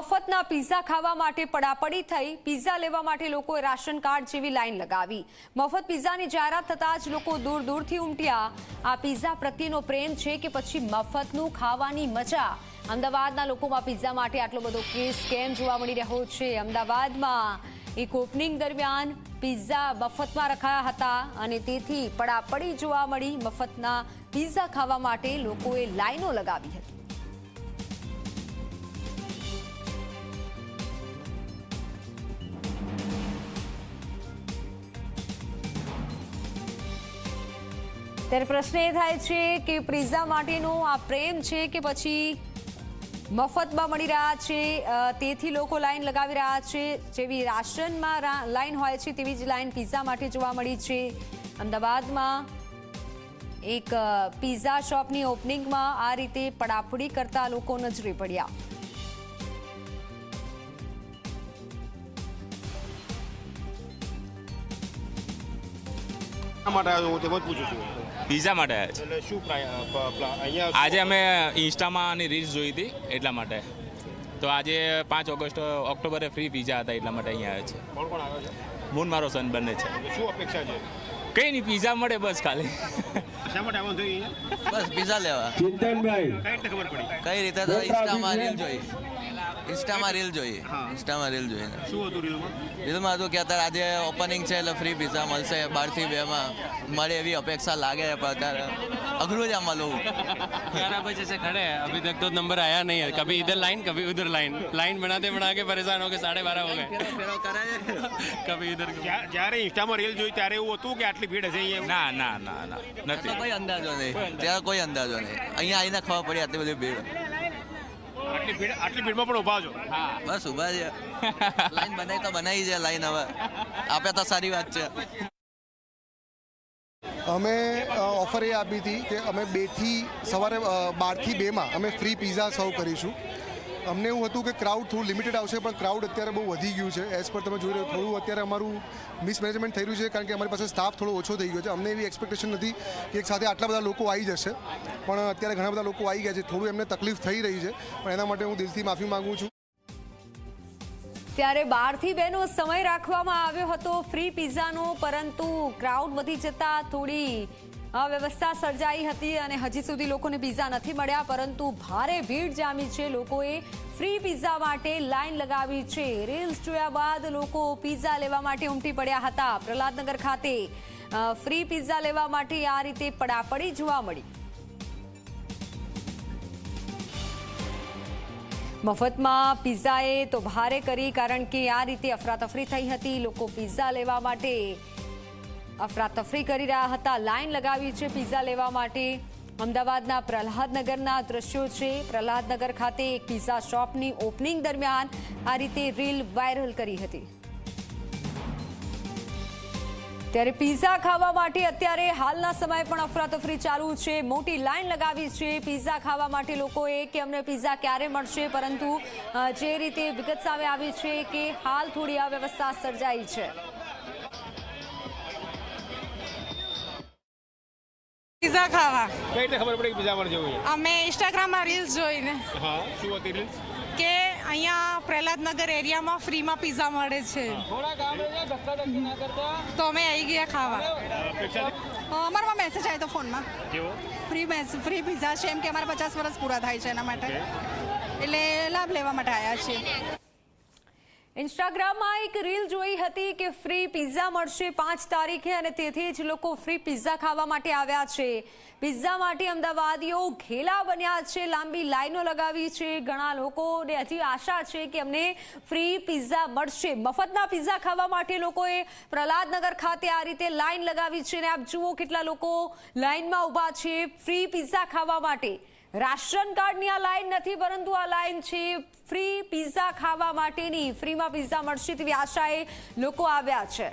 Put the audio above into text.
મફતના pizza ખાવા માટે પડાપડી થઈ. પીઝા લેવા માટે લોકોએ રાશન કાર્ડ જેવી લાઈન લગાવી. મફત પીઝાની જાહેરાત થતાં જ લોકો દૂર દૂરથી ઉમટ્યા. આ પીઝા પ્રત્યેનો પ્રેમ છે કે પછી મફતનું ખાવાની મજા? અમદાવાદના લોકોમાં પીઝા માટે આટલો બધો કેસ કેમ જોવા મળી રહ્યો છે? અમદાવાદમાં એક ઓપનિંગ દરમિયાન પીઝા મફતમાં રખાયા હતા અને તેથી પડાપડી જોવા મળી મફતના પીઝા ખાવા માટે લોકોએ લાઈનો લગાવી હતી. ત્યારે પ્રશ્ન એ થાય છે કે પ્રિઝા માટેનો આ પ્રેમ છે કે પછી મફતમાં મળી રહ્યા છે તેથી લોકો લાઈન લગાવી રહ્યા છે, જેવી રાશનમાં લાઈન હોય છે તેવી જ લાઈન પિઝા માટે જોવા મળી છે. અમદાવાદમાં એક પિઝા શોપની ઓપનિંગમાં આ રીતે પડાપડી કરતા લોકો નજરે પડ્યા. માટે આવ્યો હું તે પૂછું છું. પીઝા માટે આવ્યા છે? એટલે શું અહીંયા આજે અમે ઇન્સ્ટામાં આની રીલ્સ જોઈ હતી એટલા માટે. તો આજે પાંચ ઓગસ્ટ ઓક્ટોબરે ફ્રી પિઝા હતા એટલા માટે અહીંયા આવ્યા છે. કોણ કોણ આવ્યો છે? મૂન મારો સન બંને છે. શું અપેક્ષા છે? કઈ નહીં પીઝા મળે બસ ખાલી. શા માટે આવવાનું થયું બસ પીઝા લેવા. ચિંતનભાઈ. કઈ રીતે ખબર પડી? કઈ રીતે ઇન્સ્ટામાં રીલ જોઈ. ઇન્સ્ટામાં રીલ જોઈ હા. ઇન્સ્ટામાં રીલ જોઈને શું હતું રીલમાં રીલમાં હતું કે અત્યારે આજે ઓપનિંગ છે એટલે ફ્રી પીઝા મળશે બારથી બેમાં મળે એવી અપેક્ષા લાગે છે પણ અત્યારે અઘરું જ આમાં લઉં ग्यारह बजे से खड़े हैं अभी तक तो नंबर आया नहीं है कभी इधर लाइन कभी उधर लाइन लाइन बनाते बना के परेशान हो गए साढ़े बारह हो गए कभी इधर જ્યા- જ્યારે ઇન્સ્ટામાં રીલ જોઈ ત્યારે એવું હતું કે આટલી ભીડ હશે અહીંયા ના ના ના ના તો નથી કોઈ અંદાજો નહીં ત્યાં કોઈ અંદાજો નહીં અહીંયા આવીને ખબર પડી આટલી બધી ભીડ આટલી ભીડ આટલી ભીડમાં પણ ઊભા છો. બસ ઊભા છે. લાઈન બનાવી તો બનાવી છે લાઈન હવે. આપે તો સારી વાત છે. અમે ઓફર એ આપી હતી કે અમે બેથી સવારે બારથી બેમાં અમે ફ્રી પીઝા સર્વ કરીશું. અમને એવું હતું કે ક્રાઉડ થોડું લિમિટેડ આવશે, પણ ક્રાઉડ અત્યારે બહુ વધી ગયું છે. એઝ પર તમે જોઈ રહ્યો, થોડું અત્યારે અમારું મિસમેનેજમેન્ટ થઈ રહ્યું છે, કારણ કે અમારી પાસે સ્ટાફ થોડો ઓછો થઈ ગયો છે. અમને એવી એક્સપેક્ટેશન નથી કે એક સાથે આટલા બધા લોકો આવી જશે, પણ અત્યારે ઘણા બધા લોકો આવી ગયા છે. થોડું એમને તકલીફ થઈ રહી છે, પણ એના માટે હું દિલથી માફી માંગુ છું. ત્યારે બારથી બેનો સમય રાખવામાં આવ્યો હતો ફ્રી પીઝાનો પરંતુ ક્રાઉડ વધી જતાં થોડી અવ્યવસ્થા સર્જાઈ હતી અને હજી સુધી લોકોને પીઝા નથી મળ્યા, પરંતુ ભારે ભીડ જામી છે. લોકોએ ફ્રી પીઝા માટે લાઈન લગાવી છે. રીલ્સ જોયા બાદ લોકો પીઝા લેવા માટે ઉમટી પડ્યા હતા. પ્રહલાદનગર ખાતે ફ્રી પીઝા લેવા માટે આ રીતે પડાપડી જોવા મળી. મફતમાં પીઝાએ તો ભારે કરી, કારણ કે આ રીતે અફરાતફરી થઈ હતી. લોકો પિઝા લેવા માટે અફરાતફરી કરી રહ્યા હતા. લાઈન લગાવી છે પિઝા લેવા માટે. અમદાવાદના પ્રહલાદનગરના દ્રશ્યો છે. પ્રહલાદનગર ખાતે એક પીઝા શોપની ઓપનિંગ દરમિયાન આ રીતે રીલ વાયરલ કરી હતી. ત્યારે પીઝા ખાવા માટે અત્યારે હાલના સમય પણ અફરાતફરી ચાલુ છે. મોટી લાઈન લગાવી છે પીઝા ખાવા માટે લોકોએ કે અમને પીઝા ક્યારે મળશે? પરંતુ જે રીતે વિગત સામે આવી છે કે હાલ થોડી અવ્યવસ્થા સર્જાઈ છે. પિઝા ખાવા. કઈ રીતે ખબર પડી પીઝા મળશે જવું અમે ઇન્સ્ટાગ્રામમાં રીલ્સ જોઈને હા શું હતી રીલ્સ કે અહીંયા પ્રહલાદનગર એરિયામાં ફ્રીમાં પીઝા મળે છે. તો અમે આવી ગયા ખાવા. અમારામાં મેસેજ આવ્યો હતો ફોનમાં. ફ્રી મેસ ફ્રી પીઝા છે એમ કે અમારા પચાસ વર્ષ પૂરા થાય છે એના માટે. એટલે લાભ લેવા માટે આવ્યા છીએ. ઇન્સ્ટાગ્રામમાં એક રીલ જોઈ હતી કે ફ્રી પિઝા મળશે પાંચ તારીખે અને તેથી જ લોકો ફ્રી પિઝા ખાવા માટે આવ્યા છે. પિઝા માટે અમદાવાદીઓ ઘેલા બન્યા છે, લાંબી લાઈનો લગાવી છે. ઘણા લોકોને હજી આશા છે કે અમને ફ્રી પિઝા મળશે. મફતના પિઝા ખાવા માટે લોકોએ પ્રહલાદનગર ખાતે આ રીતે લાઈન લગાવી છે અને આપ જુઓ કેટલા લોકો લાઈનમાં ઊભા છે ફ્રી પિઝા ખાવા માટે. રાશન કાર્ડની આ લાઈન નથી, પરંતુ આ લાઈન છે ફ્રી પિઝા ખાવા માટેની. ફ્રીમાં પિઝા મળશે તેવી આશાએ લોકો આવ્યા છે.